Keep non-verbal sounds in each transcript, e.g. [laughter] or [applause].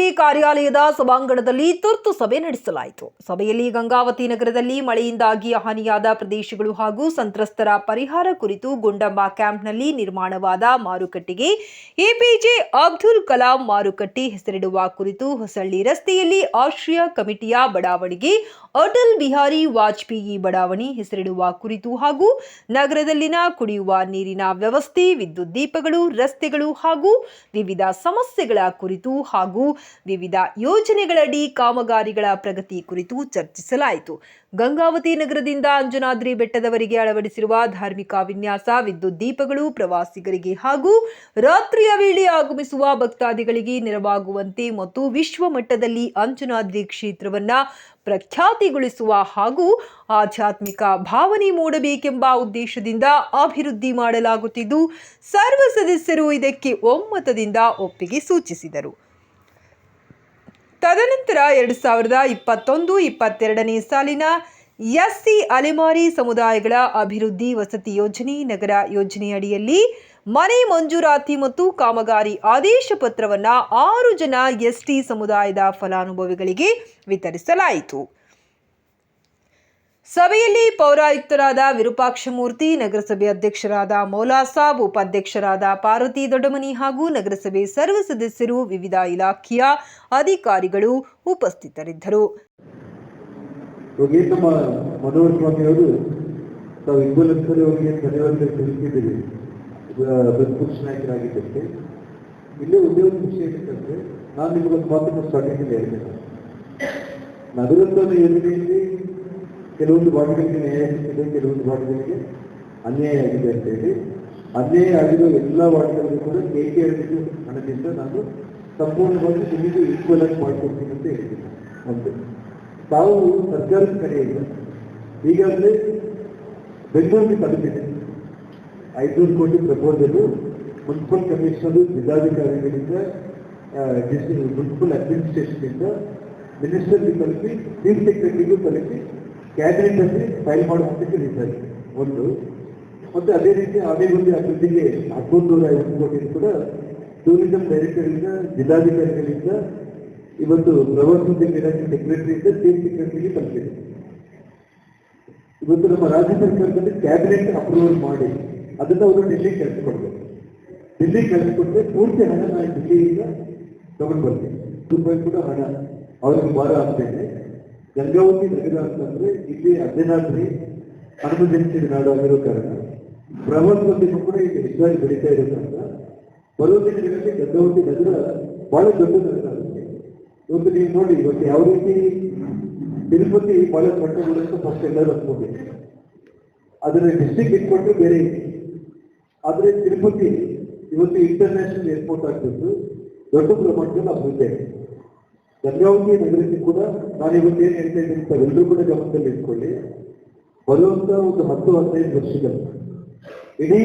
ನಗರಸಭೆ ಕಾರ್ಯಾಲಯದ ಸಭಾಂಗಣದಲ್ಲಿ ತುರ್ತು ಸಭೆ ನಡೆಸಲಾಯಿತು. ಸಭೆಯಲ್ಲಿ ಗಂಗಾವತಿ ನಗರದಲ್ಲಿ ಮಳೆಯಿಂದಾಗಿ ಹಾನಿಯಾದ ಪ್ರದೇಶಗಳು ಹಾಗೂ ಸಂತ್ರಸ್ತರ ಪರಿಹಾರ ಕುರಿತು ಗುಂಡಮ್ಮ ಕ್ಯಾಂಪ್ನಲ್ಲಿ ನಿರ್ಮಾಣವಾದ ಮಾರುಕಟ್ಟೆಗೆ ಎಪಿಜೆ ಅಬ್ದುಲ್ ಕಲಾಂ ಮಾರುಕಟ್ಟೆ ಹೆಸರಿಡುವ ಕುರಿತು ಹೊಸಳ್ಳಿ ರಸ್ತೆಯಲ್ಲಿ ಆಶ್ರಯ ಕಮಿಟಿಯ ಬಡಾವಣೆಗೆ ಅಟಲ್ ಬಿಹಾರಿ ವಾಜಪೇಯಿ ಬಡಾವಣೆ ಹೆಸರಿಡುವ ಕುರಿತು ಹಾಗೂ ನಗರದಲ್ಲಿನ ಕುಡಿಯುವ ನೀರಿನ ವ್ಯವಸ್ಥೆ, ವಿದ್ಯುತ್ ದೀಪಗಳು, ರಸ್ತೆಗಳು ಹಾಗೂ ವಿವಿಧ ಸಮಸ್ಯೆಗಳ ಕುರಿತು ಹಾಗೂ ವಿವಿಧ ಯೋಜನೆಗಳಡಿ ಕಾಮಗಾರಿಗಳ ಪ್ರಗತಿ ಕುರಿತು ಚರ್ಚಿಸಲಾಯಿತು. ಗಂಗಾವತಿ ನಗರದಿಂದ ಅಂಜನಾದ್ರಿ ಬೆಟ್ಟದವರೆಗೆ ಅಳವಡಿಸಿರುವ ಧಾರ್ಮಿಕ ವಿನ್ಯಾಸ, ವಿದ್ಯುತ್ ದೀಪಗಳು ಪ್ರವಾಸಿಗರಿಗೆ ಹಾಗೂ ರಾತ್ರಿಯ ವೇಳೆ ಆಗಮಿಸುವ ಭಕ್ತಾದಿಗಳಿಗೆ ನೆರವಾಗುವಂತೆ ಮತ್ತು ವಿಶ್ವ ಮಟ್ಟದಲ್ಲಿ ಅಂಜನಾದ್ರಿ ಕ್ಷೇತ್ರವನ್ನ ಪ್ರಖ್ಯಾತಿಗೊಳಿಸುವ ಹಾಗೂ ಆಧ್ಯಾತ್ಮಿಕ ಭಾವನೆ ಮೂಡಬೇಕೆಂಬ ಉದ್ದೇಶದಿಂದ ಅಭಿವೃದ್ಧಿ ಮಾಡಲಾಗುತ್ತಿದ್ದು, ಸರ್ವ ಸದಸ್ಯರು ಇದಕ್ಕೆ ಒಮ್ಮತದಿಂದ ಒಪ್ಪಿಗೆ ಸೂಚಿಸಿದರು. ತದನಂತರ ಎರಡು ಸಾವಿರದ ಇಪ್ಪತ್ತೊಂದು ಇಪ್ಪತ್ತೆರಡನೇ ಸಾಲಿನ ಎಸ್ಸಿ ಅಲೆಮಾರಿ ಸಮುದಾಯಗಳ ಅಭಿವೃದ್ಧಿ ವಸತಿ ಯೋಜನೆ, ನಗರ ಯೋಜನೆಯಡಿಯಲ್ಲಿ ಮನೆ ಮಂಜೂರಾತಿ ಮತ್ತು ಕಾಮಗಾರಿ ಆದೇಶ ಪತ್ರವನ್ನು ಆರು ಜನ ಎಸ್ಟಿ ಸಮುದಾಯದ ಫಲಾನುಭವಿಗಳಿಗೆ ವಿತರಿಸಲಾಯಿತು. ಸಭೆಯಲ್ಲಿ ಪೌರಾಯುಕ್ತರಾದ ವಿರೂಪಾಕ್ಷಮೂರ್ತಿ, ನಗರಸಭೆ ಅಧ್ಯಕ್ಷರಾದ ಮೌಲಾ ಸಾಬ್ ಉಪಾಧ್ಯಕ್ಷರಾದ ಪಾರ್ವತಿ ದೊಡ್ಡಮನಿ ಹಾಗೂ ನಗರಸಭೆ ಸರ್ವ ಸದಸ್ಯರು, ವಿವಿಧ ಇಲಾಖೆಯ ಅಧಿಕಾರಿಗಳು ಉಪಸ್ಥಿತರಿದ್ದರು. ಇವಾಗ ಕೆಲವೊಂದು ಭಾಗಗಳಿಗೆ ನ್ಯಾಯ ಸಿಗ್ತದೆ, ಕೆಲವೊಂದು ಭಾಗಗಳಿಗೆ ಅನ್ಯಾಯ ಆಗಿದೆ ಅಂತ ಹೇಳಿ. ಅನ್ಯಾಯ ಆಗಿರೋ ಎಲ್ಲ ವಾರ್ಡ್ಗಳಿಗೂ ಕೂಡ ಕೆ ಕೆ ಹಣದಿಂದ ನಾನು ಸಂಪೂರ್ಣವಾಗಿ ನಿಮಗೆ ಈಕ್ವಲ್ ಆಗಿ ಮಾಡ್ಕೊಡ್ತೀನಿ ಅಂತ ಹೇಳಿದ್ದೀನಿ. ಒಂದು ತಾವು ಸರ್ಕಾರದ ಕಡೆಯಿಂದ ಈಗಾಗಲೇ ಬೆಂಗಳೂರಿಗೆ ತಲುಪಿದೆ. ಐನೂರು ಕೋಟಿ ಪ್ರಪೋಸಲ್ ಮುನ್ಸಿಪಲ್ ಕಮಿಷನರ್, ಜಿಲ್ಲಾಧಿಕಾರಿಗಳಿಂದ ಮುನ್ಸಿಪಲ್ ಅಡ್ಮಿನಿಸ್ಟ್ರೇಷನ್ನಿಂದ ಮಿನಿಸ್ಟರ್ಗೆ ತಲುಪಿ ಚೀಫ್ ಸೆಕ್ರೆಟರಿಗೂ ತಲುಪಿ ಕ್ಯಾಬಿನೆಟ್ ಅಲ್ಲಿ ಫೈಲ್ ಮಾಡುವಂತ ಹೇಳಿದ್ದಾರೆ ಒಂದು, ಮತ್ತೆ ಅದೇ ರೀತಿ ಅಭಿವೃದ್ಧಿ ಅಭಿವೃದ್ಧಿಗೆ ಹದಿಮೂರು ನೂರ ಐವತ್ತು ಕೋಟಿ ಕೂಡ ಟೂರಿಸಂ ಡೈರೆಕ್ಟರಿಂದ ಜಿಲ್ಲಾಧಿಕಾರಿಗಳಿಂದ, ಇವತ್ತು ಪ್ರವಾಸೋದ್ಯಮ ಇಲಾಖೆ ಸೆಕ್ರೆಟರಿಯಿಂದ ಚೀಫ್ ಸೆಕ್ರೆಟರಿಗೆ ತಲುಪಿದೆ. ಇವತ್ತು ನಮ್ಮ ರಾಜ್ಯ ಸರ್ಕಾರದಲ್ಲಿ ಕ್ಯಾಬಿನೆಟ್ ಅಪ್ರೂವಲ್ ಮಾಡಿ, ಅದನ್ನ ಅವರು ಡೆಲ್ಲಿ ಕಳಿಸ್ಕೊಡ್ಬೇಕು ಡೆಲ್ಲಿ ಕಳಿಸ್ಕೊಟ್ರೆ ಪೂರ್ತಿ ಹಣ ನಾನು ಡೆಲ್ಲಿಯಿಂದ ತಗೊಂಡು ಬರ್ತೀನಿ ರೂಪಾಯಿ ಕೂಡ ಹಣ ಅವ್ರಿಗೆ ಭಾರ ಆಗ್ತೇನೆ ಗಂಗಾವತಿ ನಗರ ಅಂತಂದ್ರೆ ಇಲ್ಲಿ ಅರ್ಧನಾದ್ರಿ ಹನುಮಜನಿಸಿದ ನಾಡು ಆಗಿರೋ ಕಾರಣ. ಪ್ರವಾಸೋದ್ಯಮ ಕೂಡ ಈಗ ಹೆಚ್ಚಾಗಿ ಬೆಳೀತಾ ಇರೋ ಕಾರಣ. ಬರುವ ದಿನಗಳಲ್ಲಿ ಗಂಗಾವತಿ ನಗರ ಬಹಳ ದೊಡ್ಡ ನಗರ ಆಗುತ್ತೆ. ಇವತ್ತು ನೀವು ನೋಡಿ ಇವತ್ತು ಯಾವ ರೀತಿ ತಿರುಪತಿ ಬಹಳ ಮಟ್ಟಗಳು ಫಸ್ಟ್ ಎಲ್ಲರೂ ಅನ್ಕೊಂಡಿದೆ ಅದರ ಡಿಸ್ಟಿಕ್ ಇಟ್ಕೊಂಡ್ರೆ ಬೇರೆ ಇದೆ. ಆದ್ರೆ ತಿರುಪತಿ ಇವತ್ತು ಇಂಟರ್ನ್ಯಾಷನಲ್ ಏರ್ಪೋರ್ಟ್ ಆಗ್ತಿತ್ತು ದೊಡ್ಡ ಪ್ರಮಾಣದಲ್ಲಿ ಅಭಿವೃದ್ಧಿ ಆಗಿದೆ. ಗಂಗಾವತಿ ನಗರಕ್ಕೆ ಕೂಡ ನಾನು ಇವತ್ತು ಏನ್ ಹೇಳ್ತಾ ಇದ್ದೀನಿ ಎಲ್ಲರೂ ಕೂಡ ಗಮನದಲ್ಲಿ ಇಟ್ಕೊಳ್ಳಿ. ಬರುವಂತ ಒಂದು ಹತ್ತು ಹದಿನೈದು ವರ್ಷಗಳು ಇಡೀ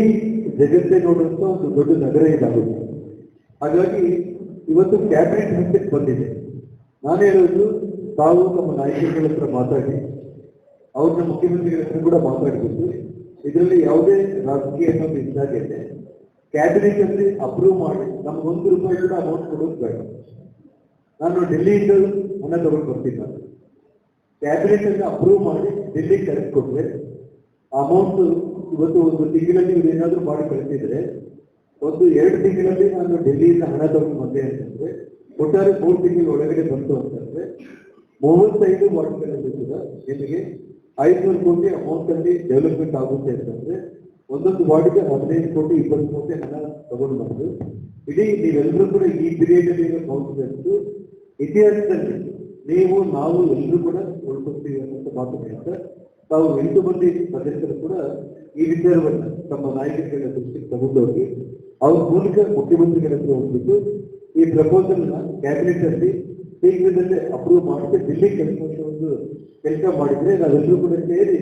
ಜಗತ್ತೇ ನೋಡುವಂತ ಒಂದು ದೊಡ್ಡ ನಗರ ಇದಾಗುತ್ತೆ. ಹಾಗಾಗಿ ಇವತ್ತು ಕ್ಯಾಬಿನೆಟ್ ಹಂತಕ್ಕೆ ಬಂದಿದೆ. ನಾನು ಹೇಳೋದು, ತಾವು ನಮ್ಮ ನಾಯಕರುಗಳ ಹತ್ರ ಮಾತಾಡಿ, ಅವ್ರನ್ನ ಮುಖ್ಯಮಂತ್ರಿಗಳ ಹತ್ರ ಕೂಡ ಮಾತಾಡಬೇಕು ಇದರಲ್ಲಿ ಯಾವುದೇ ರಾಜಕೀಯ ಅನ್ನೋದು ಇದ್ದಾಗಿದೆ ಕ್ಯಾಬಿನೆಟ್ ಅಲ್ಲಿ ಅಪ್ರೂವ್ ಮಾಡಿ ನಮ್ಗೆ ಒಂದು ರೂಪಾಯಿ ಕೂಡ ಅಮೌಂಟ್ ಕೊಡೋದು ಬೇಡ. ನಾನು ಡೆಲ್ಲಿಯಿಂದ ಹಣ ತಗೊಂಡು ಬರ್ತೀನಿ ನಾನು. ಕ್ಯಾಬಿನೆಟ್ ಅನ್ನು ಅಪ್ರೂವ್ ಮಾಡಿ ಡೆಲ್ಲಿಗೆ ಕರೆಸ್ಕೊಟ್ರೆ ಅಮೌಂಟ್ ಇವತ್ತು ಒಂದು ತಿಂಗಳಲ್ಲಿ ನೀವು ಏನಾದರೂ ಮಾಡಿ ಕಳಿಸಿದ್ರೆ, ಒಂದು ಎರಡು ತಿಂಗಳಲ್ಲಿ ನಾನು ಡೆಲ್ಲಿಯಿಂದ ಹಣ ತಗೊಂಡು ಬಂದೆ ಅಂತಂದ್ರೆ ಒಟ್ಟಾರೆ ಮೂರು ತಿಂಗಳ ಒಳಗಡೆ ಬಂತು ಅಂತಂದ್ರೆ ಮೂವತ್ತೈದು ವಾರ್ಡ್ಗಳಲ್ಲಿ ಕೂಡ ನಿಮಗೆ ಐದುನೂರು ಕೋಟಿ ಅಮೌಂಟ್ ಅಲ್ಲಿ ಡೆವಲಪ್ಮೆಂಟ್ ಆಗುತ್ತೆ ಅಂತಂದ್ರೆ ಒಂದೊಂದು ವಾರ್ಡ್ಗೆ ಹದಿನೈದು ಕೋಟಿ, ಇಪ್ಪತ್ತು ಕೋಟಿ ಹಣ ತಗೊಂಡು ಬಂದು, ಇಡೀ ನೀವೆಲ್ಲರೂ ಕೂಡ ಈ ಪೀರಿಯಡ್ ಅಲ್ಲಿ ಕೌನ್ಸಿಲರ್ಸ್ ಇತಿಹಾಸದಲ್ಲಿ ನೀವು, ನಾವು ಎಲ್ಲರೂ ಕೂಡ ಉಳ್ಕೊಳ್ತೀವಿ ಅನ್ನೋ ಮಾತು ಹೇಳ್ತಾ, ತಾವು ಎಂಟು ಮಂದಿ ಸದಸ್ಯರು ಕೂಡ ಈ ವಿಚಾರವನ್ನ ತಮ್ಮ ನಾಯಕರುಗಳ ದೃಷ್ಟಿಗೆ ತಗೊಂಡೋಗಿ ಅವ್ರ ಮೂಲಕ ಮುಖ್ಯಮಂತ್ರಿಗಳ ಹತ್ರ ಹೋಗ್ಬಿಟ್ಟು ಈ ಪ್ರಪೋಸಲ್ನ ಕ್ಯಾಬಿನೆಟ್ ಅಲ್ಲಿ ಶೀಘ್ರದಲ್ಲೇ ಅಪ್ರೂವ್ ಮಾಡಿದ್ರೆ ದಿಲ್ಲಿ ಕೆಲಸ ಒಂದು ಕೆಲಸ ಮಾಡಿದ್ರೆ ನಾವೆಲ್ಲರೂ ಕೂಡ ಸೇರಿ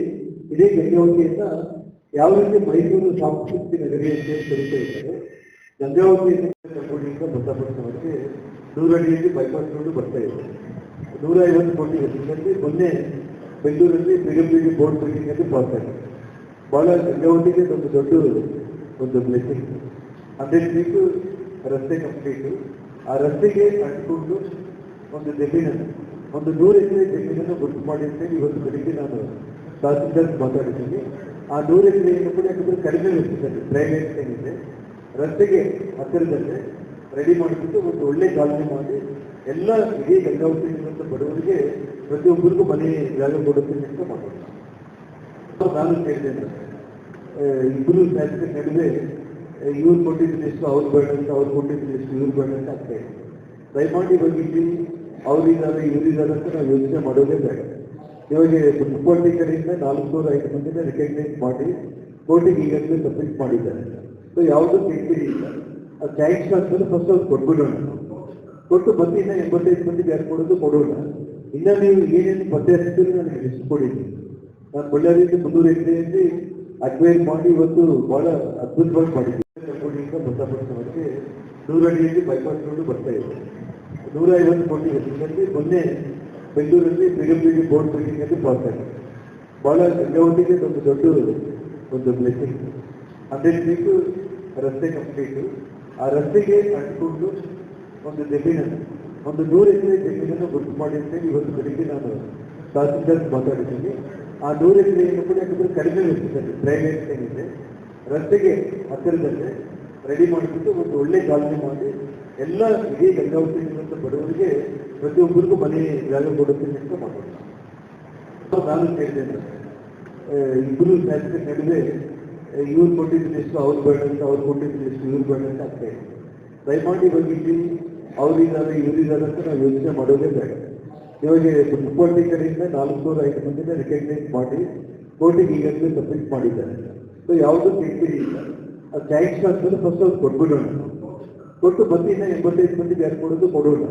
ಇದೇ ಗಂಗಾವತಿಯನ್ನ ಯಾವ ರೀತಿ ಮೈಸೂರು ಸಾಂಸ್ಕೃತಿಕ ನಗರಿ ಅಂತ ಕರೀತಾ ಇದ್ದಾರೆ ಕರ್ಕೊಂಡಿಂದ ಬಸವಪಟ್ಟಣಕ್ಕೆ ನೂರಡಿಯಲ್ಲಿ ಬೈಪಾಸ್ ರೋಡ್ ಬರ್ತಾ ಇದೆ ನೂರ ಐವತ್ತು ಕೋಟಿ ಹೆಸರಿನಲ್ಲಿ ಮೊನ್ನೆ ಬೆಂಗಳೂರಲ್ಲಿ ಬಿಡಿ ಬೋರ್ಡ್ ಬಿಲ್ಡಿಂಗ್ ಅಲ್ಲಿ ಪಾಸ್ ಆಗಿದೆ ಬಹಳ ಗಂಗಾವತಿಗೆ ಒಂದು ದೊಡ್ಡ ಒಂದು ಬ್ಲೆಸಿಂಗ್ ಹಂಡ್ರೆಡ್ ಫೀಟು ರಸ್ತೆ ಕಂಪ್ಲೀಟ್ ಆ ರಸ್ತೆಗೆ ಅಂಟಿಕೊಂಡು ಒಂದು ಜಮೀನನ್ನು, ಒಂದು ನೂರು ಎಕರೆ ಜಮೀನನ್ನು ಗುರುತು ಮಾಡಿ ಅಂತ ಇವತ್ತು ಬೆಳಿಗ್ಗೆ ನಾನು ತಹಸೀಲ್ದಾರ್ ಮಾತಾಡಿದ್ದೀನಿ. ಆ ನೂರು ಎಕರೆಯನ್ನು ಕೂಡ ಯಾಕಂದ್ರೆ ಕಡಿಮೆ ಇರ್ತದೆ ಪ್ರೈವೇಟ್ ಏನಿದೆ, ರಸ್ತೆಗೆ ಹತ್ತಿರದಲ್ಲೇ ರೆಡಿ ಮಾಡಿಬಿಟ್ಟು ಒಂದು ಒಳ್ಳೆ ಕಾಲನಿ ಮಾಡಿ ಎಲ್ಲ ಇಡೀ ಗಂಗಾವತಿ ಇರುವಂಥ ಬಡವರಿಗೆ ಪ್ರತಿಯೊಬ್ಬರಿಗೂ ಮನೆ ಜಾಗ ಕೊಡುತ್ತೀನಿ ಅಂತ ಮಾಡೋಣ ನಾನು ಕೇಳಿದ್ದೇನೆ ಇಬ್ಬರು ಶಾಸಕರ ನಡುವೆ ಇವ್ರು ಕೊಟ್ಟಿದ್ದು ಎಷ್ಟು, ಅವ್ರು ಬೇಡ ಅಂತ, ಅವ್ರು ಕೊಟ್ಟಿದ್ದು ಎಷ್ಟು, ಇವ್ರು ಬೇಡ ಅಂತ ಆಗ್ತಾ ಇದೆ. ದಯಮಾಡಿ ಬಂದಿದ್ದು ಇಲ್ಲಿ ಅವರಿದ್ದಾರೆ, ಇವರಿದ್ದಾರೆ ಅಂತ ನಾವು ಯೋಚನೆ ಮಾಡೋದೇ ಬೇಡ. ಇವಾಗ ಮುನ್ಸಿಪಾಲಿಟಿ ಕಡೆಯಿಂದ ನಾಲ್ಕುನೂರ ಐದು ಮಂದಿನ ರೆಕಗ್ನೈಸ್ ಮಾಡಿ ಕೋರ್ಟಿಗೆ ಈಗಾಗಲೇ ಸಬ್ಮಿಟ್ ಮಾಡಿದ್ದಾರೆ. ಸೊ ಯಾವುದೂ ಕಿರಿಕಿರಿ ಇಲ್ಲ ಆ ಟ್ಯಾಕ್ಸ್ ಅಂತಂದ್ರೆ ಫಸ್ಟ್ ಅವ್ರು ಕೊಟ್ಬಿಡೋಣ ಕೊಟ್ಟು ಬಂದು ಇನ್ನ ಎಂಬತ್ತೈದು ಮಂದಿಗೆ ಯಾರು ಕೊಡೋದು ಕೊಡೋಣ ಇನ್ನ ನೀವು ಏನೇನು ಪತ್ತೆ ಹಚ್ಚಿದ್ರೆ ನನಗೆ ಲಿಸ್ಟ್ ಕೊಡಿದ್ದೀನಿ ನಾನು ಬಳ್ಳಾರಿಯಿಂದ ಮುನ್ನೂರು ಎಕರೆಯಲ್ಲಿ ಅಕ್ವೈರ್ ಮಾಡಿ ಇವತ್ತು ಬಹಳ ಅದ್ಭುತವಾಗಿ ಮಾಡಿದ್ದೀವಿ ಕಲ್ಬುರ್ಗಿಯಿಂದ ಬಸವಪಟ್ಟಣಕ್ಕೆ ನೂರಡಿಯಲ್ಲಿ ಬೈಪಾಸ್ ರೋಡ್ ಬರ್ತಾ ಇದೆ ನೂರ ಐವತ್ತು ಕೋಟಿ ವೆಚ್ಚದಲ್ಲಿ ಮೊನ್ನೆ ಬೆಂಗಳೂರಲ್ಲಿ ಪಿಡಬ್ಲ್ಯೂಡಿ ಬೋರ್ಡ್ ಬಿಲ್ಡಿಂಗ್ ಅಲ್ಲಿ ಪಾಸ್ ಆಗಿದೆ ಬಹಳ ಗಂಗಾವತಿಗೆ ಒಂದು ದೊಡ್ಡ ಒಂದು ಬ್ಲೆಸಿಂಗ್ ಹಂಡ್ರೆಡ್ ಫೀಟ್ ರಸ್ತೆ ಕಂಪ್ಲೀಟ್ ಆ ರಸ್ತೆಗೆ ಅಂಟಿಕೊಂಡು ಒಂದು ಜಮೀನನ್ನು ಒಂದು ನೂರು ಎಕರೆ ಜಮೀನನ್ನು ಗೊತ್ತು ಮಾಡಿ ಅಂತೇಳಿ ಇವತ್ತು ಬೆಳಿಗ್ಗೆ ನಾನು ತಹಸೀಲ್ದಾರ್ ಮಾತಾಡಿದ್ದೀನಿ. ಆ ನೂರು ಎಕರೆಯನ್ನು ಕೂಡ ಯಾಕಂದ್ರೆ ಕಡಿಮೆ ಇರ್ತದೆ ಪ್ರೈವೇಟ್ ಏನಿದೆ, ರಸ್ತೆಗೆ ಹತ್ತಿರದಲ್ಲೇ ರೆಡಿ ಮಾಡಿಬಿಟ್ಟು ಒಂದು ಒಳ್ಳೆ ಕಾಲನಿ ಮಾಡಿ ಎಲ್ಲ ಇಡೀ ಗಂಗಾವತಿ ಇರುವಂಥ ಬಡವರಿಗೆ ಪ್ರತಿಯೊಬ್ಬರಿಗೂ ಮನೆ, ಜಾಗ ಕೊಡುತ್ತೇನೆ ಅಂತ ಮಾಡೋಣ ನಾನು ಕೇಳಿದ್ದೇನೆ ಇಬ್ಬರು ಶಾಸಕರ ನಡುವೆ ಇವ್ರು ಕೊಟ್ಟಿದ್ದ ಎಷ್ಟು ಅವ್ರು ಬೇಡ ಅಂತ ಅವ್ರು ಕೊಟ್ಟಿದ್ದ ಎಷ್ಟು ಇವ್ರು ಬೇಡ ಅಂತ ಆಗ್ತಾ ಇದೆ ದಯಮಾಡಿ ಇಲ್ಲಿ ಅವರಿದ್ದಾರೆ, ಇವರಿದ್ದಾರೆ ಅಂತ ನಾವು ಯೋಚನೆ ಮಾಡೋದೇ ಬೇಡ. ಇವಾಗ ಮುನ್ಸಿಪಾಲಿಟಿ ಕಡೆಯಿಂದ ನಾಲ್ಕುನೂರ ಐದು ಮಂದಿನ ರೆಕಗ್ನೈಸ್ ಮಾಡಿ, ಕೋರ್ಟಿಗೆ ಈಗಾಗಲೇ ಸಬ್ಮಿಟ್ ಮಾಡಿದ್ದಾರೆ. ಸೊ ಯಾವುದೂ ಕಿರಿಕಿರಿ ಆ ಥ್ಯಾಂಕ್ಸ್ ಅಂತಂದ್ರೆ ಫಸ್ಟ್ ಅವ್ರು ಕೊಟ್ಬಿಡೋಣ. ಕೊಟ್ಟು ಬಂದು ಇನ್ನ ಎಂಬತ್ತೈದು ಮಂದಿಗೆ ಯಾರು ಕೊಡೋದು ಕೊಡೋಣ.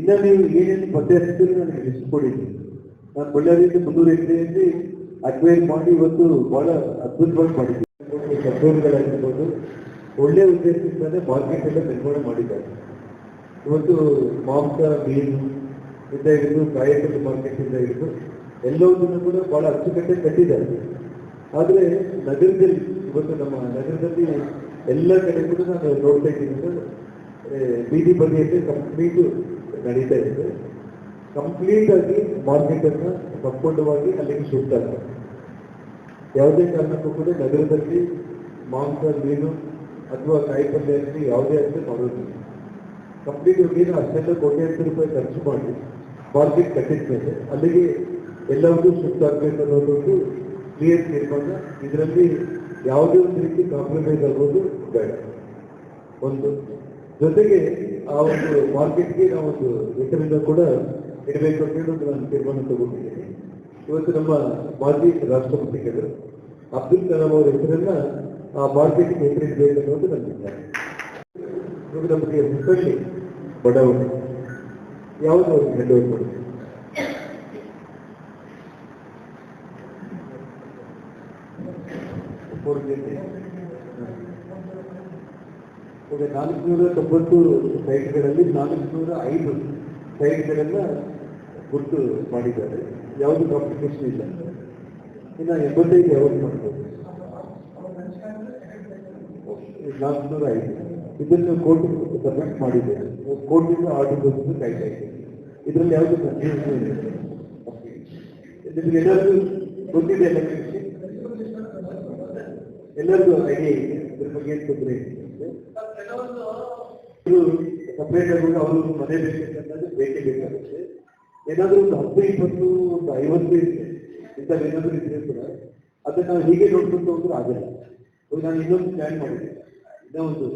ಇನ್ನ ನೀವು ಏನೇನು ಪತ್ತೆ ಹಚ್ಚಿದ್ರೆ ನನಗೆ ಲಿಸ್ಟ್ ಕೊಡಿದ್ದೀನಿ ನಾನು ಬಳ್ಳಾರಿಯಿಂದ ಮುನ್ನೂರು ಎಕರೆಯಲ್ಲಿ ಅಕ್ವೈರ್ ಮಾಡಿ ಇವತ್ತು ಬಹಳ ಅದ್ಭುತವಾಗಿ ಮಾಡಿದ್ದೀವಿ ಕಚೇರಿಗಳಾಗಿರ್ಬೋದು, ಒಳ್ಳೆ ಉದ್ದೇಶದಿಂದಲೇ ಮಾರ್ಕೆಟ್ ಎಲ್ಲ ನಿರ್ಮಾಣ ಮಾಡಿದ್ದಾರೆ. ಇವತ್ತು ಮಾಂಸ, ಮೀನು, ಇಂದ ಹಿಡಿದು ಮಾರ್ಕೆಟ್ ಇಂದ ಹಿಡಿದು ಎಲ್ಲವನ್ನೂ ಕೂಡ ಬಹಳ ಅಚ್ಚುಕಟ್ಟೆ ಕಟ್ಟಿದ್ದಾರೆ. ಆದರೆ ನಗರದಲ್ಲಿ, ಇವತ್ತು ನಮ್ಮ ನಗರದಲ್ಲಿ ಎಲ್ಲ ಕಡೆ ಕೂಡ ನಾನು ನೋಡ್ತಾ ಇದ್ದೀನಿ ಬೀದಿ ಬದಿಯಲ್ಲಿ ಕಂಪ್ಲೀಟ್ ನಡೀತಾ ಇದೆ. ಕಂಪ್ಲೀಟ್ ಆಗಿ ಮಾರ್ಕೆಟ್ ಅನ್ನ ಸಂಪೂರ್ಣವಾಗಿ ಅಲ್ಲಿಗೆ ಶಿಫ್ಟ್ ಆಗ್ತದೆ. ಯಾವುದೇ ಕಾರಣಕ್ಕೂ ಕೂಡ ನಗರದಲ್ಲಿ ಮಾಂಸ ಮೀನು ಅಥವಾ ಕಾಯಿಪಲ್ಯ ಆಗಲಿ ಯಾವುದೇ ಆಗಲಿ ಮಾಡೋದಿಲ್ಲ. ಕಂಪ್ಲೀಟ್ ಏನು ಅಷ್ಟೆಲ್ಲ ಕೋಟ್ಯಾಂತರ ರೂಪಾಯಿ ಖರ್ಚು ಮಾಡಿ ಮಾರ್ಕೆಟ್ ಕಟ್ಟಿದ ಮೇಲೆ ಅಲ್ಲಿಗೆ ಎಲ್ಲರಿಗೂ ಶಿಫ್ಟ್ ಆಗಬೇಕು ಅನ್ನೋದೊಂದು ಕ್ಲಿಯರ್ ತೀರ್ಮಾನ. ಇದರಲ್ಲಿ ಯಾವುದೇ ಒಂದು ರೀತಿ ಕಾಂಪ್ರಮೈಸ್ ಆಗೋದು ಬೇಡ. ಒಂದು ಜೊತೆಗೆ ಆ ಒಂದು ಮಾರ್ಕೆಟ್ಗೆ ಒಂದು ಹೆಸರನ್ನ ಕೂಡ ಇಡಬೇಕು ಅಂತ ಹೇಳಿ ಒಂದು ನಾನು ತೀರ್ಮಾನ ತಗೊಂಡಿದ್ದೀನಿ. ಇವತ್ತು ನಮ್ಮ ಮಾಜಿ ರಾಷ್ಟ್ರಪತಿಗಳು ಅಬ್ದುಲ್ ಕಲಾಂ ಅವರ ಹೆಸರನ್ನ ಆ ಮಾರ್ಕೆಟ್ಗೆ ಹೆಸರಿಡಬೇಕು ಅನ್ನೋದು ವಿಚಾರ ಇವಾಗ ನಮಗೆ ಮುಖಂಡಿ ಬಡವಣೆ ಯಾವುದು ಅವ್ರಿಗೆ ಹೆಂಡ್ ಓವರ್ ನಾಲ್ಕುನೂರ ತೊಂಬತ್ತು ಸೈಟ್ಗಳಲ್ಲಿ ನಾಲ್ಕುನೂರ ಐದು ಸೈಟ್ಗಳನ್ನ ಗುರುತು ಮಾಡಿದ್ದಾರೆ. ಯಾವುದು ಕಾಂಪ್ಲಿಕೇಶನ್ ಇಲ್ಲ. ಇನ್ನು ಎಂಬತ್ತೈದು ಯಾವಾಗ ಮಾಡ್ಬೋದು? ನಾಲ್ಕುನೂರ ಐದು. ಇದನ್ನು ಕೋರ್ಟ್ ಸಬ್ಮಿಟ್ ಮಾಡಿದ್ದೇವೆ ಕೋರ್ಟಿಂದ ಆರ್ಡರ್ ಬಂದು ಕಾಯ್ತಾ ಇದ್ದೇವೆ ಇದರಲ್ಲಿ ಯಾವುದು ಕನ್ಫ್ಯೂಷನ್ ಇಲ್ಲ. ನಿಮ್ಗೆ ಎಲ್ಲರಿಗೂ ಗೊತ್ತಿದೆ ಎಲ್ಲರಿಗೂ ಐಡಿಯಾ ಇದೆ. ಇದ್ರ ಬಗ್ಗೆ ಏನು ತೊಂದರೆ ಇದು ಸಪ್ರೇಟ್ ಆಗಿ ಅವರು ಮನೆ ಬೇಕಂತಂದ್ರೆ ಬೇಕೇ ಬೇಕಾಗುತ್ತೆ. ಏನಾದ್ರೂ ಒಂದು ಹತ್ತು ಇಪ್ಪತ್ತು ಒಂದು ಐವತ್ತು ಇಂಥವು ಏನಾದ್ರೂ ಇದ್ರೆ ಕೂಡ ಅದನ್ನ ನಾವು ಹೀಗೆ ನೋಡ್ಕೊಂಡು ಹೋದ್ರೆ ಆಗಲ್ಲ. ನಾನು ಇನ್ನೊಂದು ಪ್ಲಾನ್ ಮಾಡಿದ್ದೆ. ಇನ್ನೂ ಒಂದು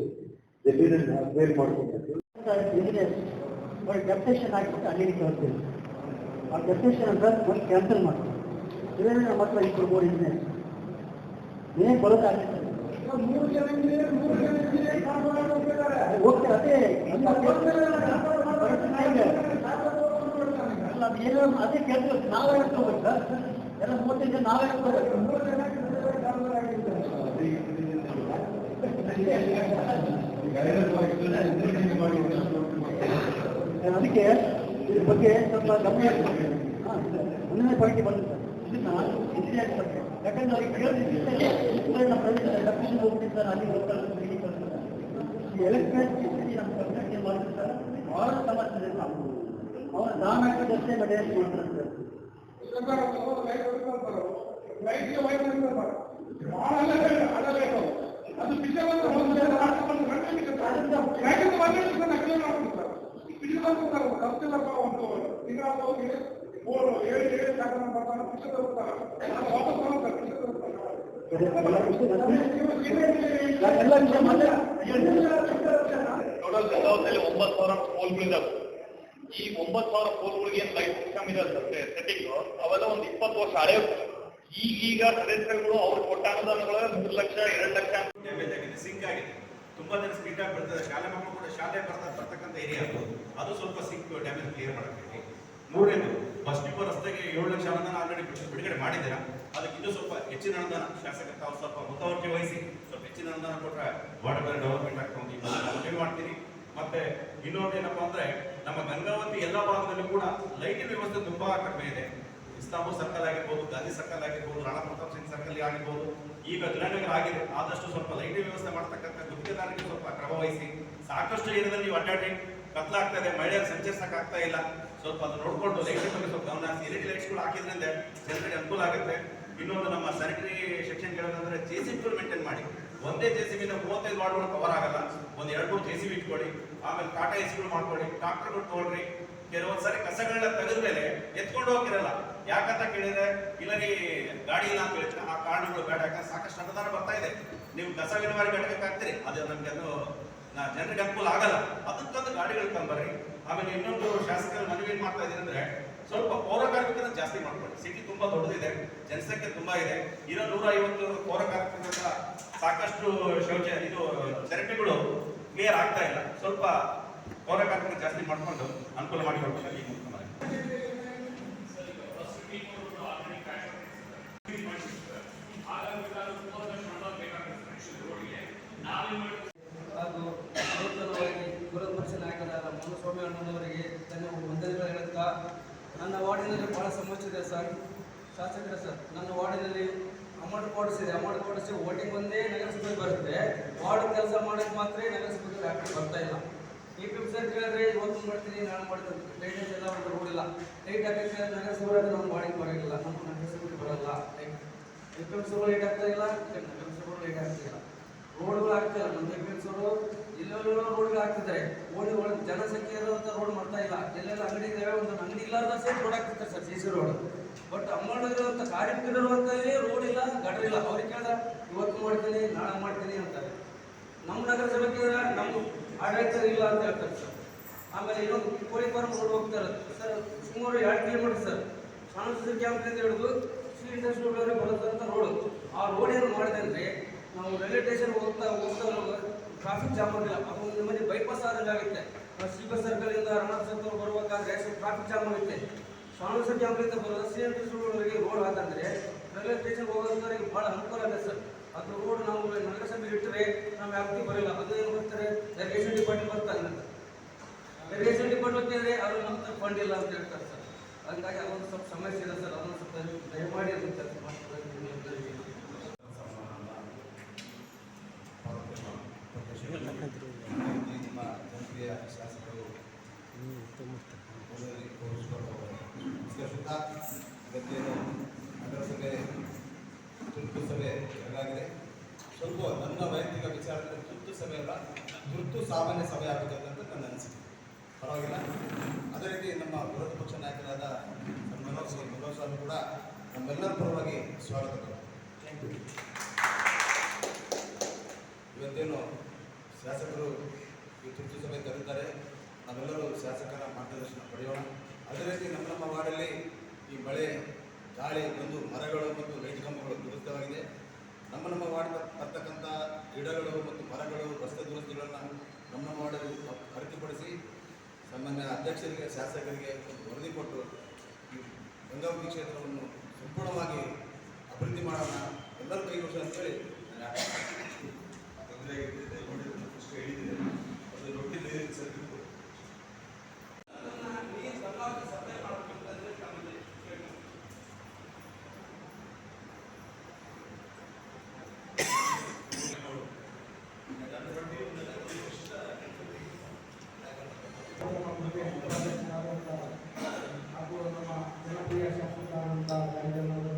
ಜಮೀನನ್ನು ಅಪ್ಗ್ರೇಡ್ ಮಾಡ್ಕೊಂಡು ಡೆಪ್ಟೇಷನ್ ಆಗಿಬಿಟ್ಟು ಅಲ್ಲಿಗೆ ಕೇಳ್ತೀವಿ ಆ ಡೆಪ್ಟೇಷನ್ ಅಂತ ಒಂದು ಕ್ಯಾನ್ಸಲ್ ಮಾಡ್ತೀವಿ ಇದರಲ್ಲಿ ನಮ್ಮ ಹತ್ರ ಇಬ್ಬರು ಮೂರು ಇಂಜಿನಿಯರ್ ಏನ್ ಅದೇ ಅಲ್ಲ ಅದು. ಏನೋ ಅದೇ ಕೆಲಸ ನಾವೇ ಹೇಳ್ಕೋಬೇಕು ಸರ್ ಎಲ್ಲ ಮೂವತ್ತೈದು ಜನ ನಾವೇ [laughs] ಅದಕ್ಕೆ ಇದ್ರ ಬಗ್ಗೆ ಸ್ವಲ್ಪ ಗಮನ ಒಂದನೇ ಪಾಯಿಂಟ್ ಬಂದಿದೆ ಇದನ್ನ ಇಂಜಿನಿಯರ್ ಬಗ್ಗೆ. ಯಾಕಂದ್ರೆ ಅವ್ರಿಗೆ ಕೇಳಿದ್ರೆ ನಮ್ಮ ಅಲ್ಲಿ ಹೋಗ್ತಾರೆ ಈ ಎಲೆಕ್ಟ್ರಿಸಿಟಿ ನಮ್ಮ ಕರ್ನಾಟಕ ಮಾಡ್ತಿರ್ತಾರೆ ಬಹಳ ಸಮಸ್ಯೆ ನಾವು ಅವರ ದಾನ ಹಾಕಿದಷ್ಟೇ ಮೇಂಟೆನೆನ್ಸ್ ಮಾಡ್ತಾರೆ ಸರ್ ಅದು ಮೂರು ಏಳು ಏಳು ಶಾಖನ ಬರ್ತಾನೆ ಪುಸ್ತಕ ತರುತ್ತಾರೆ ವಾಪಸ್ ತಗೊಳ್ತಾರೆ ಗಂಗಾವತಿಯಲ್ಲಿ ಒಂಬತ್ತು ಸಾವಿರ ಪೋಲ್ಗಳಿದ್ದಾವೆ ಈ ಒಂಬತ್ತು ಸಾವಿರ ಫೋನ್ಗಳಿಗೆ ಏನು ಲೈಫ್ ಸಿಸ್ಟಮ್ ಇದೆ ಸೆಟ್ಟಿಂಗ್ ಅವೆಲ್ಲ ಒಂದು ಇಪ್ಪತ್ತು ವರ್ಷ ಹಳೆ ಈಗೀಗ ಸದಸ್ಯರುಗಳು ಅವ್ರು ಕೊಟ್ಟ ಅನುದಾನಗಳು ಮೂರು ಲಕ್ಷ, ಎರಡು ಲಕ್ಷ ಆಗಿದೆ ಸಿಂಕ್ ಆಗಿದೆ. ತುಂಬಾ ಜನ ಸ್ಪೀಡ್ ಆಗಿ ಬರ್ತದೆ ಶಾಲೆ ಮಕ್ಕಳು ಕೂಡ ಶಾಲೆ ಬರ್ತಾ ಬರ್ತಕ್ಕಂಥ ಏರಿಯಾ ಅದು. ಸ್ವಲ್ಪ ಸಿಂಕ್ ಡ್ಯಾಮೇಜ್ ಕ್ಲಿಯರ್ ಮಾಡಬೇಕು ಮೂರನೇದು ಬಸ್ ಡಿಪೋ ರಸ್ತೆಗೆ ಏಳು ಲಕ್ಷ ಅನುದಾನ ಆಲ್ರೆಡಿ ಬಿಡುಗಡೆ ಮಾಡಿದ್ದೀರಾ? ಅದಕ್ಕೆ ಇನ್ನೂ ಸ್ವಲ್ಪ ಹೆಚ್ಚಿನ ಅನುದಾನ. ಶಾಸಕ ತಾವು ಸ್ವಲ್ಪ ಮುತುವರ್ಜಿ ವಹಿಸಿ, ಸ್ವಲ್ಪ ಹೆಚ್ಚಿನ ಅನುದಾನ ಕೊಟ್ಟರೆ ವಾಟರ್ ಡೆವಲಪ್ಮೆಂಟ್ ಆಗ್ತಾ ಮಾಡ್ತೀನಿ. ಮತ್ತೆ ಇನ್ನೊಂದು ಏನಪ್ಪಾ ಅಂದ್ರೆ ನಮ್ಮ ಗಂಗಾವತಿ ಎಲ್ಲ ಭಾಗದಲ್ಲೂ ಕೂಡ ಲೈಟಿನ ವ್ಯವಸ್ಥೆ ತುಂಬಾ ಕಡಿಮೆ ಇದೆ. ಇಸ್ಲಾಂಪುರ್ ಸರ್ಕಲ್ ಆಗಿರ್ಬೋದು, ಗಾಂಧಿ ಸರ್ಕಲ್ ಆಗಿರ್ಬೋದು, ರಾಣಾ ಪ್ರತಾಪ್ ಸಿಂಗ್ ಸರ್ಕಲ್ ಆಗಿರ್ಬೋದು, ಈಗ ವಿಜಯನಗರ ಆಗಿದೆ. ಆದಷ್ಟು ಸ್ವಲ್ಪ ಲೈಟಿಂಗ್ ವ್ಯವಸ್ಥೆ ಮಾಡ್ತಕ್ಕಂಥ ಗುತ್ತಿಗೆದಾರರಿಗೆ ಸ್ವಲ್ಪ ಕ್ರಮ ವಹಿಸಿ. ಸಾಕಷ್ಟು ಏರಿಯಾದಲ್ಲಿ ನೀವು ಅಡ್ಡಾಡಿ ಕತ್ಲಾಗ್ತಾ ಇದೆ ಮಹಿಳೆಯರು ಸಂಚರಿಸಕ್ ಆಗ್ತಾ ಇಲ್ಲ. ಸ್ವಲ್ಪ ಅದು ನೋಡ್ಕೊಂಡು ಲೈಟಿಂಗ್ ಬಗ್ಗೆ ಸ್ವಲ್ಪ ಗಮನ ಹರಿಸಿ. ಲೈಟ್ಸ್ ಲೈಟ್ಸ್ಗಳು ಹಾಕಿದ್ರಿಂದ ಜನರಿಗೆ ಅನುಕೂಲ ಆಗುತ್ತೆ. ಇನ್ನೊಂದು ನಮ್ಮ ಸ್ಯಾನಿಟರಿ ಸೆಕ್ಷನ್ ಹೇಳೋದಂದ್ರೆ ಜೆ ಸಿ ಮೇಂಟೈನ್ ಮಾಡಿ. ಒಂದೇ ಜೆ ಸಿ ಬಿನ ಮೂವತ್ತೈದು ವಾರ್ಡ್ಗಳು ಕವರ್ ಆಗಲ್ಲ. ಒಂದ್ ಎರಡು ಮೂರು ಜೆ ಸಿ ಬಿ ಇಟ್ಕೊಳ್ಳಿ, ಆಮೇಲೆ ಟಾಟಾ ಎಸ್ಗಳು ಮಾಡ್ಕೊಳ್ಳಿ ಟ್ರಾಕ್ಟರ್ಗಳು ತಗೊಳ್ರಿ. ಕೆಲವೊಂದು ಸಾರಿ ಕಸಗಳನ್ನ ತೆಗೆದ ಮೇಲೆ ಎತ್ಕೊಂಡು ಹೋಗಿರಲ್ಲ ಯಾಕಂತ ಕೇಳಿದ್ರೆ, ಇಲ್ಲ ನೀ ಗಾಡಿ ಇಲ್ಲ ಅಂತ ಹೇಳಿದ್ರೆ ಆ ಕಾರಣಗಳು ಬೇಡ. ಯಾಕಂದ್ರೆ ಸಾಕಷ್ಟು ಅನುದಾನ ಬರ್ತಾ ಇದೆ. ನೀವು ಕಸ ವಿಲೇವಾರಿ ಘಟಕಕ್ಕೆ ಹಾಕ್ತೀರಿ ಅದು ನಮ್ಗೆ ಅದು ಜನರಿಗೆ ಅನುಕೂಲ ಆಗಲ್ಲ. ಅದಕ್ಕಂದು ಗಾಡಿಗಳು ತಂಬರ್ರಿ ಆಮೇಲೆ ಇನ್ನೊಂದು ಶಾಸಕರು ಮನವಿ ಏನ್ ಮಾಡ್ತಾ ಇದ್ದೀನಿ ಅಂದ್ರೆ, ಸ್ವಲ್ಪ ಪೌರ ಜಾಸ್ತಿ ಮಾಡ್ಕೊಳ್ಳಿ. ಸಿಟಿ ತುಂಬಾ ದೊಡ್ಡದಿದೆ. ಜನಸಂಖ್ಯೆ ತುಂಬಾ ಇದೆ. ಇರೋ ನೂರ ಐವತ್ತು ಪೌರ ಸಾಕಷ್ಟು ಶೌಚ ಇದು ಸೆರಪಿಗಳು ಕ್ಲಿಯರ್ ಆಗ್ತಾ ಇಲ್ಲ. ಸ್ವಲ್ಪ ಪೌರಕಾರ್ಮಿಕ ಜಾಸ್ತಿ ಮಾಡಿಕೊಂಡು ಅನುಕೂಲ ಮಾಡಿಕೊಡ್ಬೇಕಾಗಿ ಈ ಮೂಲಕ ಮನವಿ. ಹಾಗೂ ನೂತನವಾಗಿ ವಿರೋಧ ಪಕ್ಷ ನಾಯಕರಾದ ಮುನುಸ್ವಾಮಿ ಅಣ್ಣನವರಿಗೆ ಧನ್ಯವಾದ ವಂದನೆಗಳು ಹೇಳುತ್ತಾ ನನ್ನ ವಾರ್ಡಿನಲ್ಲಿ ಬಹಳ ಸಮಸ್ಯೆ ಇದೆ ಸರ್ ಶಾಸಕರೇ ಸರ್ ನನ್ನ ವಾರ್ಡಿನಲ್ಲಿ ಅಮೌಂಟ್ ಕೊಡಿಸಿದೆ ಅಮೌಂಟ್ ಕೊಡಿಸಿ ವೋಟಿಂಗ್ ಒಂದೇ ನಗರಸಭೆ ಬರುತ್ತೆ ವಾರ್ಡ್ ಕೆಲಸ ಮಾಡೋಕ್ಕೆ ಮಾತ್ರ ನಗರಸಭೆಗೆ ಡಾಕ್ಟರ್ ಬರ್ತಾ ಇಲ್ಲ. ಈ ಪಿ ಕೇಳಿದ್ರೆ ಇವತ್ತು ಮಾಡ್ತೀನಿ, ನಾನು ಮಾಡ್ತೀನಿ ಲೈಟೇಜ್ ಎಲ್ಲ ಒಂದು ರೋಡ್ ಇಲ್ಲ ಲೈಟ್ ಹಾಕಕ್ಕೆ ನಗರಸಭೆ ನಮ್ಮ ಬಾಡಿಗೆ ಬರೋಂಗಿಲ್ಲ ನಮ್ಮ ನಗರಸಭೆಗೆ ಬರಲ್ಲ. ಲೈಟ್ ಪಿ ಲೈಟ್ ಆಗ್ತಾ ಇಲ್ಲ. ನಗರಸಭೆ ಲೈಟ್ ಆಗ್ತಾ ಇಲ್ಲ. ರೋಡ್ಗಳು ಆಗ್ತಿಲ್ಲ ನಮ್ಮ ಎಪಿಎನ್ಸರು ಎಲ್ಲೆಲ್ಲೋ ರೋಡ್ಗಳು ಆಗ್ತಿದ್ದಾರೆ. ಓಡಿ ಒಳಗೆ ಜನಸಂಖ್ಯೆ ಇರೋಂಥ ರೋಡ್ ಮಾಡ್ತಾ ಇಲ್ಲ. ಎಲ್ಲೆಲ್ಲ ಅಂಗಡಿ ಇದಾವೆ ಒಂದು ಅಂಗಡಿ ಇಲ್ಲಾರ್ದ ಸೇರಿ road ಆಗ್ತಿರ್ತಾರೆ sir C C road but ಅಂತ ಕಾರ್ಯಕ್ರಮದಲ್ಲಿ ರೋಡ್ ಇಲ್ಲ ಗಟರ್ ಇಲ್ಲ. ಅವ್ರಿಗೆ ಕೇಳಿದ್ರೆ, ಇವತ್ತು ಮಾಡ್ತೀನಿ, ನಾಳೆ ಮಾಡ್ತೀನಿ ಅಂತಾರೆ. ನಮ್ಮ ನಗರಸಭೆ ಕೇಳಿದ್ರೆ ನಮ್ಮ ಆಡಳಿತ ಇಲ್ಲ ಅಂತ ಹೇಳ್ತಾರೆ ಸರ್. ಆಮೇಲೆ ಇನ್ನೊಂದು ಕೋಳಿ ಫಾರ್ಮ್ ರೋಡ್ ಹೋಗ್ತಾರೆ ಸರ್, ಸುಮಾರು ಎರಡು ಕಿಲೋಮೀಟರ್ ಸರ್. ಸಾಂಸ್ಕೃತಿಕ ಅಂತ ಹಿಡಿದು ಶ್ರೀ ಇಂಡಸ್ಟ್ರಿ ಬರುತ್ತಂತ ರೋಡ್ ಆ ರೋಡ್ ಏನು ಮಾಡಿದೆ ಅಂದರೆ, ನಾವು ರೈಲ್ವೆ ಸ್ಟೇಷನ್ ಹೋಗ್ತಾ ಹೋಗ್ತಾ ಟ್ರಾಫಿಕ್ ಜಾಮ್ ಆಗಿಲ್ಲ. ಅದು ಒಂದು ಮನೆ ಬೈಪಾಸ್ ಆದಂಗೆ ಆಗುತ್ತೆ. ಶ್ರೀಬಸ್ ಸರ್ಕಲ್ ಇಂದ ರಣಾಥ್ ಸರ್ಕಲ್ ಬರ್ಬೇಕಾದ್ರೆ ಟ್ರಾಫಿಕ್ ಜಾಮ್ ಆಗುತ್ತೆ. ಸಾಂಸ್ಕೃತಿಕ ಅಂತ ಬರೋದು ಶ್ರೀ ಇಂಡಸ್ಟ್ರಿ ರೋಡ್ ಹಾಕಂದ್ರೆ ರೈಲ್ವೆ ಸ್ಟೇಷನ್ ಹೋಗೋದ್ರಿಗೆ ಭಾಳ ಅನುಕೂಲ ಆಗುತ್ತೆ ಸರ್. ಅದು ರೋಡ್ ನಾವು ನಗರಸಭೆ ಇಟ್ಟರೆ ನಾವು ವ್ಯಾಪ್ತಿ ಬರಲ್ಲ. ಅದು ಏನು ಬರ್ತಾರೆ ಇರಿಗೇಷನ್ ಡಿಪಾರ್ಟ್ಮೆಂಟ್ ಬರ್ತಾರೆ ಇರಿಗೇಷನ್ ಡಿಪಾರ್ಟ್ಮೆಂಟ್ ಅಂದರೆ ಅವರು ನಮ್ಮ ಫಂಡ್ ಇಲ್ಲ ಅಂತ ಹೇಳ್ತಾರೆ ಸರ್. ಹಂಗಾಗಿ ಅದೊಂದು ಸ್ವಲ್ಪ ಸಮಸ್ಯೆ ಇದೆ ಸರ್. ಅದೊಂದು ಸ್ವಲ್ಪ ದಯಮಾಡಿ ಅದನ್ನು ಕೆಲಸ ಮಾಡ್ತಾರೆ ನಿಮ್ಮ ಜನಪ್ರಿಯ ಶಾಸಕರು ಊರಲ್ಲಿ ತೋರಿಸ್ಕೊಂಡು ವಿಶ್ಲೇಷಿಸುತ್ತಾ ಇವತ್ತೇನು ನಗರಸಭೆ ತುರ್ತು ಸಭೆ ಎರಡಾಗಿದೆ ಸ್ವಲ್ಪ ನನ್ನ ವೈಯಕ್ತಿಕ ವಿಚಾರದಲ್ಲಿ ತುರ್ತು ಸಭೆ ಅಲ್ಲ ತುರ್ತು ಸಾಮಾನ್ಯ ಸಭೆ ಆಗಬೇಕಂತ ನನ್ನ ಅನಿಸಿಕೆ. ಪರವಾಗಿಲ್ಲ. ಅದೇ ರೀತಿ ನಮ್ಮ ವಿರೋಧ ಪಕ್ಷ ನಾಯಕರಾದ ಮನೋಜ್ ಮನೋಜ್ ಸ್ವಾಮಿ ಕೂಡ ನಮ್ಮೆಲ್ಲರ ಪರವಾಗಿ ಸ್ವಾಗತ ಥ್ಯಾಂಕ್ ಯು ಇವತ್ತೇನು ಶಾಸಕರು ಈ ತುರ್ತು ಸಭೆ ಕರೆದಿದ್ದಾರೆ. ನಾವೆಲ್ಲರೂ ಶಾಸಕರ ಮಾರ್ಗದರ್ಶನ ಪಡೆಯೋಣ. ಅದೇ ರೀತಿ ನಮ್ಮ ನಮ್ಮ ವಾರ್ಡಲ್ಲಿ ಈ ಮಳೆ ಗಾಳಿ ಬಂದು ಮರಗಳು ಮತ್ತು ಲೈಟ್ ಕಂಬಗಳು ದುರಸ್ತವಾಗಿದೆ ನಮ್ಮ ನಮ್ಮ ವಾರ್ಡ್ ಬರ್ತಕ್ಕಂಥ ಗಿಡಗಳು ಮತ್ತು ಮರಗಳು ರಸ್ತೆ ದುರಸ್ತಿಗಳನ್ನು ನಮ್ಮ ನಮ್ಮ ವಾರ್ಡಲ್ಲಿ ಅರಿತುಪಡಿಸಿ ಸಾಮಾನ್ಯ ಅಧ್ಯಕ್ಷರಿಗೆ ಶಾಸಕರಿಗೆ ವರದಿ ಕೊಟ್ಟು ಈ ಗಂಗಾವತಿ ಕ್ಷೇತ್ರವನ್ನು ಸಂಪೂರ್ಣವಾಗಿ ಅಭಿವೃದ್ಧಿ ಮಾಡೋಣ. ಎಲ್ಲರೂ ಕೈಗೊಳ್ಳಿ ಅಂತೇಳಿ ನಾನು అప్పుడు మన జనప్రియ శాస్త్రకారులు